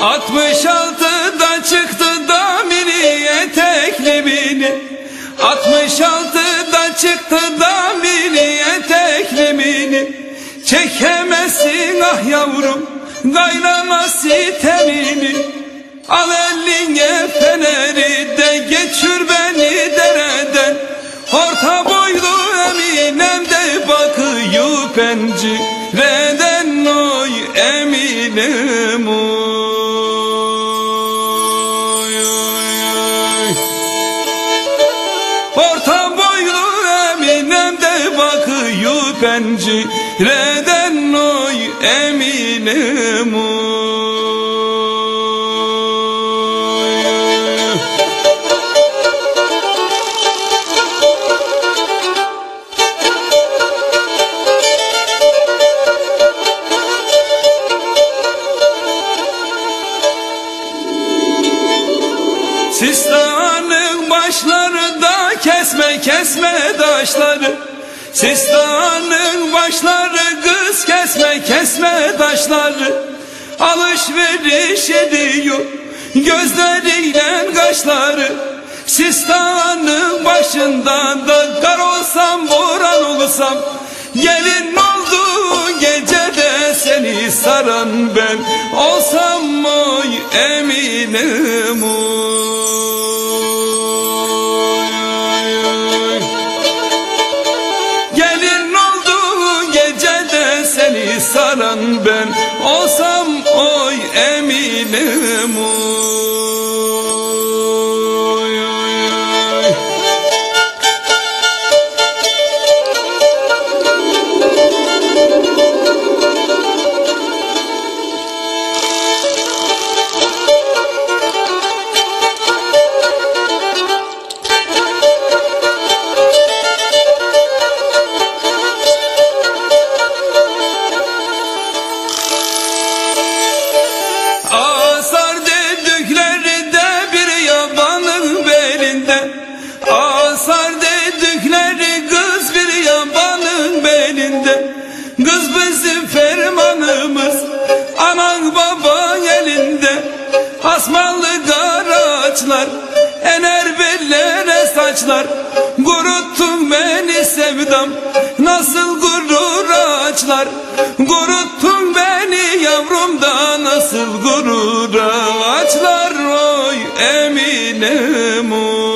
66'da çıktı da mini etekli mini 66'da çıktı da mini etekli mini Çekemezsin ah yavrum gayrama sitemini Al eline feneri de geçür beni dereden. Orta boylu eminem de bakıyor pencereden Oy eminim oy, pencereden Oy eminim oy. Sistanın başlarında kesme kesme taşları Sistanın başları kız kesme kesme taşları. Alışveriş ediyor gözleriyle kaşları. Sistanın başından da kar olsam boran olsam. Gelin oldu gecede seni saran ben. Olsam oy eminim eminim ağaçlar Ener bellere saçlar. Kuruttun beni sevdam Nasıl gurur ağaçlar Kuruttun beni yavrum da Nasıl gurur ağaçlar Oy eminim oy.